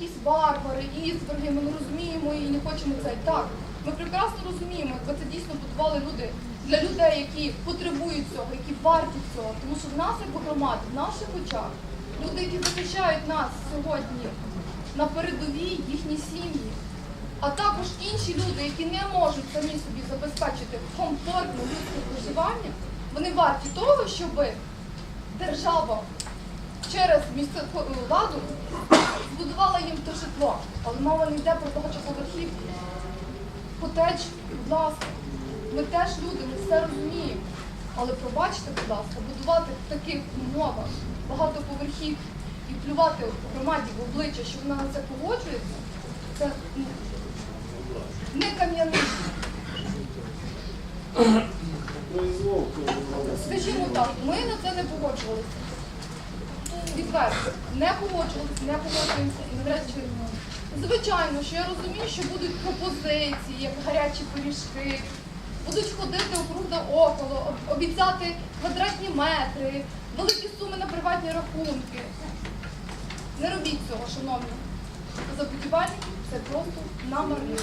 якісь варвари, ізверги, ми не розуміємо і не хочемо це. Так, ми прекрасно розуміємо, якби це дійсно будували люди для людей, які потребують цього, які варті цього. Тому що в нас, як громади, в наших очах, люди, які захищають нас сьогодні на передовій, їхні сім'ї, а також інші люди, які не можуть самі собі забезпечити комфортне людське проживання, вони варті того, щоб держава через місцеву владу житло. Але мова не йде про багатоповерхівки. Котедж, будь ласка, ми теж люди, ми все розуміємо. Але пробачте, будь ласка, будувати в таких умовах багатоповерхівки і плювати громаді в обличчя, що вона на це погоджується, це ну, не кам'яний. Скажімо так, ми на це не погоджувалися. Відверто, не погоджувалися, не погоджуємося і чи. Звичайно, що я розумію, що будуть пропозиції, як гарячі пиріжки, будуть ходити округ да около, обіцяти квадратні метри, великі суми на приватні рахунки. Не робіть цього, шановні. Забудівальники це просто намарне.